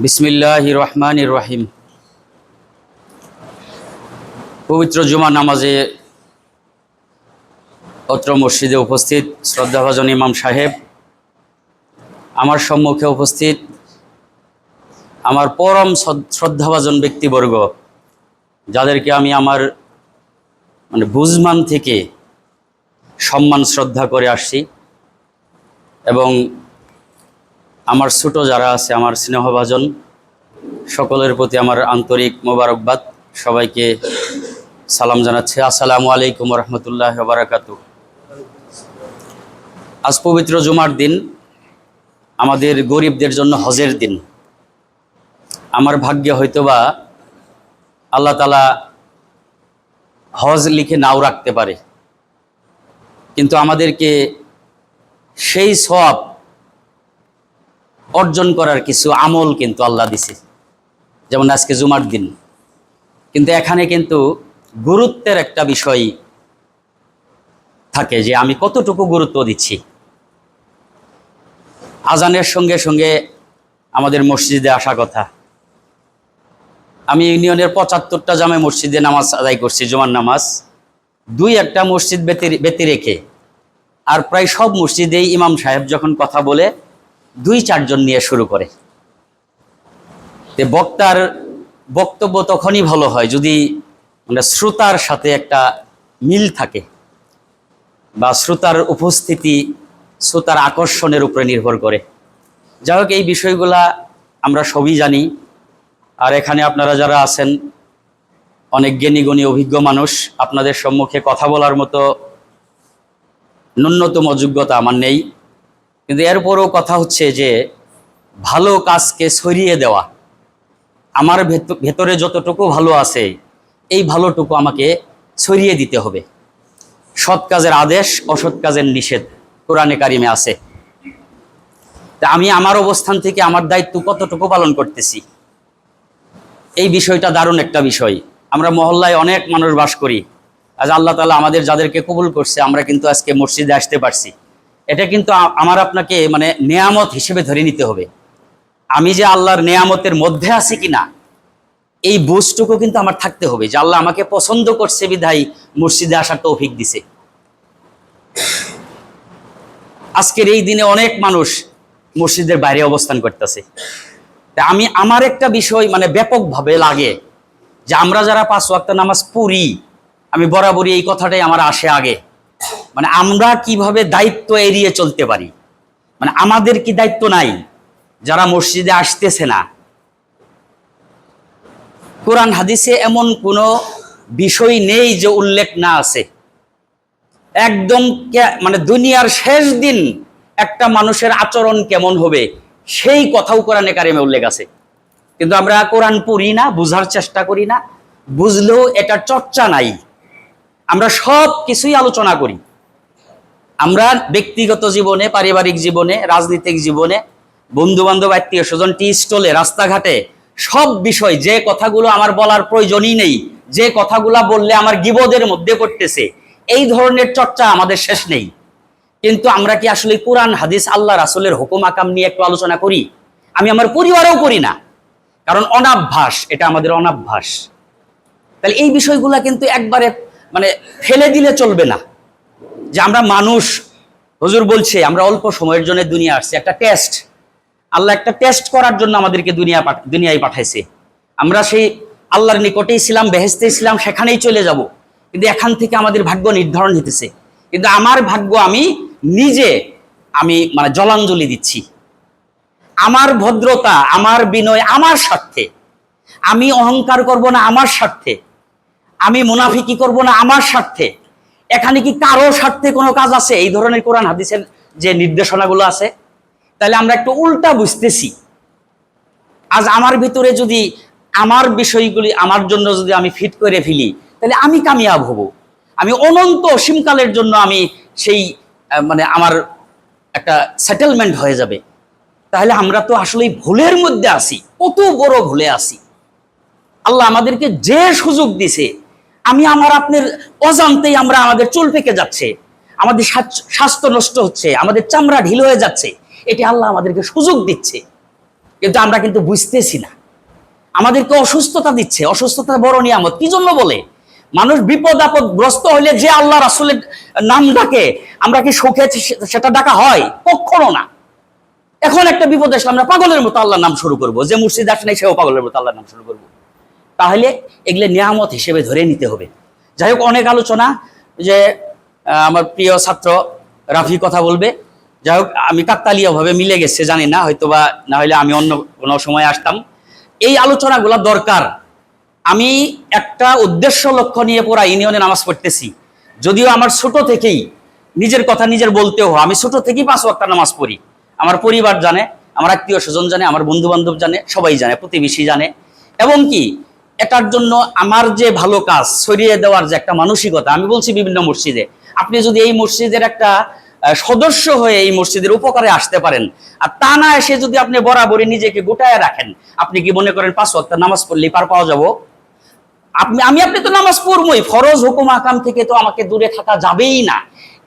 বিসমিল্লাহ রহমান রহিম। পবিত্র জুমা নামাজে অত্র মসজিদে উপস্থিত শ্রদ্ধাভাজন ইমাম সাহেব, আমার সম্মুখে উপস্থিত আমার পরম শ্রদ্ধাভাজন ব্যক্তিবর্গ, যাদেরকে আমি আমার মানে বুঝমান থেকে সম্মান, শ্রদ্ধা করে আসছি এবং আমার ছোট যারা আছে, আমার স্নেহভাজন, সকলের প্রতি আমার আন্তরিক মোবারকবাদ। সবাইকে সালাম জানাচ্ছি। আসসালামু আলাইকুম রহমতুল্লাহ বারাকাত আজ পবিত্র জুমার দিন, আমাদের গরিবদের জন্য হজের দিন। আমার ভাগ্যে হয়তোবা আল্লাহ তালা হজ লিখে নাও রাখতে পারে। কিন্তু আমাদেরকে সেই সব অর্জন করার কিছু আমল কিন্তু আল্লাহ দিছে। যেমন আজকে জুমার দিন। কিন্তু এখানে কিন্তু গুরুত্বের একটা বিষয় থাকে যে আমি কতটুকু গুরুত্ব দিচ্ছি। আজানের সঙ্গে সঙ্গে আমাদের মসজিদে আসা কথা। আমি ইউনিয়নের পঁচাত্তরটা জামে মসজিদে নামাজ আদায় করছি, জুমার নামাজ। দুই একটা মসজিদ ব্যতি রেখে। আর প্রায় সব মসজিদেই ইমাম সাহেব যখন কথা বলে দুই চারজন নিয়ে শুরু করে। বক্তার বক্তব্য তখনই ভালো হয় যদি মানে শ্রোতার সাথে একটা মিল থাকে বা শ্রোতার উপস্থিতি শ্রোতার আকর্ষণের উপরে নির্ভর করে। যাই হোক, এই বিষয়গুলা আমরা সবই জানি। আর এখানে আপনারা যারা আছেন, অনেক জ্ঞানীগণী অভিজ্ঞ মানুষ, আপনাদের সম্মুখে কথা বলার মতো ন্যূনতম যোগ্যতা আমার নেই। কিন্তু এরপরও কথা হচ্ছে যে ভালো কাজকে সরিয়ে দেওয়া, আমার ভেত- ভেতরে যতটুকু ভালো আছে, এই ভালোটুকু আমাকে সরিয়ে দিতে হবে। সৎ কাজের আদেশ, অসৎ কাজের নিষেধ কোরআনে কারিমে আছে। তা আমি আমার অবস্থান থেকে আমার দায়িত্ব কতটুকু পালন করতেছি? এই বিষয়টা দারুণ একটা বিষয়। আমরা মহল্লায় অনেক মানুষ বাস করি। আজ আল্লাহ তালা আমাদের যাদেরকে কবুল করছে, আমরা কিন্তু আজকে মসজিদে আসতে পারছি। এটা কিন্তু আমার আপনাকে মানে নেয়ামত হিসেবে ধরে নিতে হবে। আমি যে আল্লাহর নেয়ামতের মধ্যে আছি কিনা, এই বুঝটুকু কিন্তু আমার থাকতে হবে যে আল্লাহ আমাকে পছন্দ করছে বিধাই মসজিদে আসার তৌফিক দিছে। আজকের এই দিনে অনেক মানুষ মসজিদের বাইরে অবস্থান করতেছে। তা আমি, আমার একটা বিষয় মানে ব্যাপকভাবে লাগে যে আমরা যারা পাঁচ ওয়াক্ত নামাজ পড়ি, আমি বরাবরই এই কথাটাই আমার আসে আগে। মানে আমরা কীভাবে দায়িত্ব এড়িয়ে চলতে পারি? মানে আমাদের কি দায়িত্ব নাই? যারা মসজিদে আসতেছে না। কোরআন হাদিসে এমন কোনো বিষয় নেই যে উল্লেখ না আছে। একদম মানে দুনিয়ার শেষ দিন একটা মানুষের আচরণ কেমন হবে, সেই কথাও কোরআনে কারিমে উল্লেখ আছে। কিন্তু আমরা কোরআন পড়ি না, বুঝার চেষ্টা করি না, বুঝলেও এটা চর্চা নাই। আমরা সব কিছুই আলোচনা করি। আমরা ব্যক্তিগত জীবনে, পারিবারিক জীবনে, রাজনৈতিক জীবনে বন্ধু বান্ধব আত্মীয় স্বজন, টি স্টলে, রাস্তাঘাটে, সব বিষয়, যে কথাগুলো আমার বলার প্রয়োজনই নেই, যে কথাগুলো বললে আমার গিবদের মধ্যে করতেছে, এই ধরনের চর্চা আমাদের শেষ নেই। কিন্তু আমরা কি আসলে কোরআন, হাদিস, আল্লাহ, রাসুলের হুকুম আকাম নিয়ে একটু আলোচনা করি? আমি আমার পরিবারেও করি না, কারণ অনাভ্যাস, এটা আমাদের অনাভ্যাস। তাহলে এই বিষয়গুলো কিন্তু একবারে মানে ফেলে দিলে চলবে না। যে আমরা মানুষ। হুজুর বলছে, আমরা অল্প সময়ের জন্য দুনিয়া আসছি। একটা টেস্ট আল্লাহ একটা টেস্ট করার জন্য আমাদেরকে দুনিয়া দুনিয়ায় পাঠাইছে। আমরা সেই আল্লাহর নিকটেই ছিলাম বেহেস্তে ছিলাম, সেখানেই চলে যাব। কিন্তু এখান থেকে আমাদের ভাগ্য নির্ধারণ হতেছে কিন্তু আমার ভাগ্য আমি নিজে, আমি মানে জলাঞ্জলি দিচ্ছি। আমার ভদ্রতা, আমার বিনয়, আমার স্বার্থে। আমি অহংকার করব না, আমার স্বার্থে। আমি মুনাফিকি করব না, আমার স্বার্থে। এখানে কি কারও স্বার্থে কোনো কাজ আছে? এই ধরনের কোরআন, হাদিসের যে নির্দেশনাগুলো আছে, তাহলে আমরা একটু উল্টা বুঝতেছি। আজ আমার ভিতরে যদি আমার বিষয়গুলি আমার জন্য যদি আমি ফিট করে ফেলি, তাহলে আমি কামিয়াব হব। আমি অনন্ত অসীমকালের জন্য আমি সেই মানে আমার একটা সেটেলমেন্ট হয়ে যাবে। তাহলে আমরা তো আসলে ভুলের মধ্যে আছি, কত বড় ভুলে আছি। আল্লাহ আমাদেরকে যে সুযোগ দিছে আমি আমার আপনার অজান্তেই আমরা আমাদের চুল পেকে যাচ্ছে। আমাদের স্বাস্থ্য নষ্ট হচ্ছে, আমাদের চামড়া ঢিল হয়ে যাচ্ছে। এটি আল্লাহ আমাদেরকে সুযোগ দিচ্ছে। কিন্তু আমরা কিন্তু বুঝতেছি না। আমাদেরকে অসুস্থতা দিচ্ছে অসুস্থতা বড় নিয়ামত। কি জন্য বলে? মানুষ বিপদ আপদ গ্রস্ত হলে যে আল্লাহ রাসুলের নাম ডাকে, আমরা কি সুখে সেটা ডাকা হয়? কখনো না। এখন একটা বিপদ আসলে আমরা পাগলের মতো আল্লাহর নাম শুরু করব। যে মুর্শিদ আসে নাই, সেও পাগলের মতো আল্লাহর নাম শুরু করব। তাহলে এগুলো নিয়ামত হিসেবে ধরে নিতে হবে। যাই হোক, অনেক আলোচনা যে আমার প্রিয় ছাত্র রাফি কথা বলবে। যাই হোক, আমি কাকতালীয় ভাবে মিলে গেছে, জানি না হয়তো বা না হলে আমি অন্য কোনো সময় আসতাম। এই আলোচনাগুলো দরকার। আমি একটা উদ্দেশ্য লক্ষ্য নিয়ে পুরা ইউনিয়নে নামাজ পড়তেছি। যদিও আমার ছোট থেকেই নিজের কথা নিজের বলতেও হয়। আমি ছোট থেকেই পাঁচ ওয়াক্ত নামাজ পড়ি। আমার পরিবার জানে, আমার আত্মীয় স্বজন জানে, আমার বন্ধু বান্ধব জানে, সবাই জানে, প্রতিবেশী জানে। এবং কি এটার জন্য আমার যে ভালো কাজ, ছড়িয়ে দেওয়ার যে একটা মানসিকতা, আমি বলছি বিভিন্ন মসজিদে, আপনি যদি এই মসজিদের একটা সদস্য হয়ে এই মসজিদের উপকারে আসতে পারেন, আর তা না এসে যদি আপনি বরাবরই নিজেকে গোটায় রাখেন, আপনি কি মনে করেন পাঁচ ওয়াক্ত নামাজ পড়লেই পার পাওয়া যাব? আপনি, আমি, আপনি তো নামাজ পড়বই, ফরজ হুকুম আকাম থেকে তো আমাকে দূরে থাকা যাবেই না।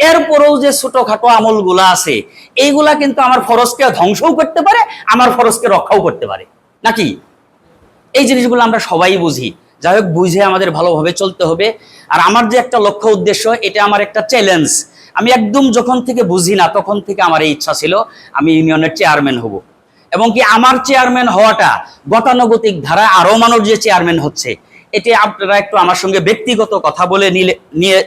এরপরেও যে ছোটখাটো আমলগুলা আছে, এইগুলা কিন্তু আমার ফরজকে ধ্বংসও করতে পারে, আমার ফরজকে রক্ষাও করতে পারে। নাকি? এই জিনিসগুলো আমরা সবাই বুঝি। যাই হোক, বুঝে আমাদের ভালোভাবে চলতে হবে। আর আমার যে একটা লক্ষ্য উদ্দেশ্য, এটা আমার একটা চ্যালেঞ্জ আমি একদম যখন থেকে বুঝি না, তখন থেকে আমার এই ইচ্ছা ছিল আমি ইউনিয়নের চেয়ারম্যান হব। এবং কি আমার চেয়ারম্যান হওয়াটা গতানুগতিক ধারা আরও মানুষ যে চেয়ারম্যান হচ্ছে, এটি আপনারা একটু আমার সঙ্গে ব্যক্তিগত কথা বলে নিলে, নিয়ে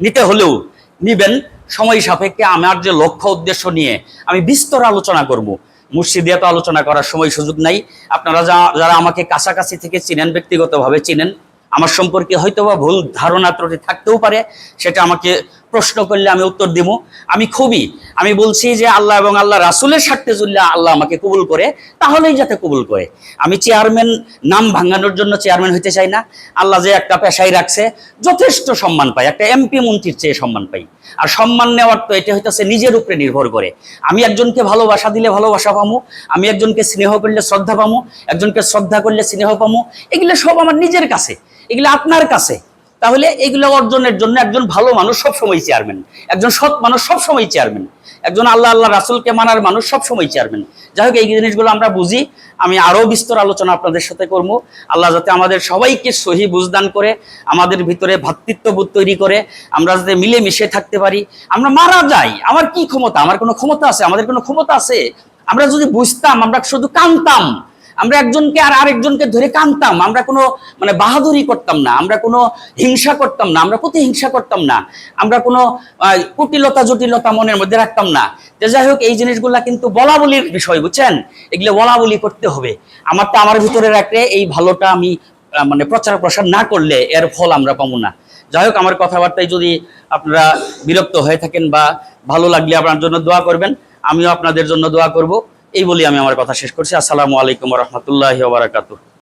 নিতে হলেও নিবেন। সময় সাপেক্ষে আমার যে লক্ষ্য উদ্দেশ্য নিয়ে আমি বিস্তর আলোচনা করব। মুর্শিদিয়া তো আলোচনা করার সময় সুযোগ নাই। আপনারা যা- যারা আমাকে কাছাকাছি থেকে চিনেন, ব্যক্তিগতভাবে চিনেন, আমার সম্পর্কে হয়তো বা ভুল ধারণা ত্রুটি থাকতেও পারে, সেটা আমাকে প্রশ্ন করলে আমি উত্তর দিব আমি খুবই, আমি বলছি যে আল্লাহ এবং আল্লাহ রাসুলের স্বার্থে যদি আল্লাহ আমাকে কবুল করে, তাহলেই যাতে কবুল করে। আমি চেয়ারম্যান, নাম ভাঙানোর জন্য চেয়ারম্যান হইতে চাই না। আল্লাহ যে একটা পেশায় রাখছে, যথেষ্ট সম্মান পাই। একটা এমপি মন্ত্রীর চেয়ে সম্মান পাই। আর সম্মান নেওয়ার তো এটা হইতেছে নিজের উপরে নির্ভর করে। আমি একজনকে ভালোবাসা দিলে ভালোবাসা পামু, আমি একজনকে স্নেহ করলে শ্রদ্ধা পামু, একজনকে শ্রদ্ধা করলে স্নেহ পামু, এগুলো সব আমার নিজের কাছে। এগুলো আপনার কাছে। তাহলে এগুলো অর্জনের জন্য একজন ভালো মানুষ সবসময় চেয়ারম্যান একজন সৎ মানুষ সবসময় চেয়ারম্যান একজন আল্লাহ আল্লাহ রাসুলকে মানার মানুষ সবসময় চেয়ারম্যান যাই হোক, এই জিনিসগুলো আমরা বুঝি। আমি আরও বিস্তর আলোচনা আপনাদের সাথে করব। আল্লাহ যাতে আমাদের সবাইকে সহি বুঝদান করে, আমাদের ভিতরে ভ্রাতৃত্ববোধ তৈরি করে, আমরা যাতে মিলে মিশে থাকতে পারি। আমরা মারা যাই, আমার কি ক্ষমতা? আমার কোনো ক্ষমতা আছে? আমাদের কোনো ক্ষমতা আছে? আমরা যদি বুঝতাম, আমরা শুধু কানতাম। আমরা একজনকে আর আরেকজনকে ধরে কানতাম। আমরা কোনো মানে বাহাদুরি করতাম না, আমরা কোনো হিংসা করতাম না, আমরা প্রতিহিংসা করতাম না, আমরা কোনো কুটিলতা জটিলতা মনের মধ্যে রাখতাম না। যে যাই হোক, এই জিনিসগুলা কিন্তু বলা বলির বিষয়, বুঝছেন? এগুলো বলা বলি করতে হবে। আমার তো আমার ভিতরে রাখলে এই ভালোটা আমি মানে প্রচার প্রসার না করলে এর ফল আমরা পাবো না। যাই হোক, আমার কথাবার্তায় যদি আপনারা বিরক্ত হয়ে থাকেন বা ভালো লাগলে আপনার জন্য দোয়া করবেন, আমিও আপনাদের জন্য দোয়া করব। এই বলি আমি আমার কথা শেষ করছি। আসসালামু আলাইকুম রহমতুল্লাহ বারাকাতুহ।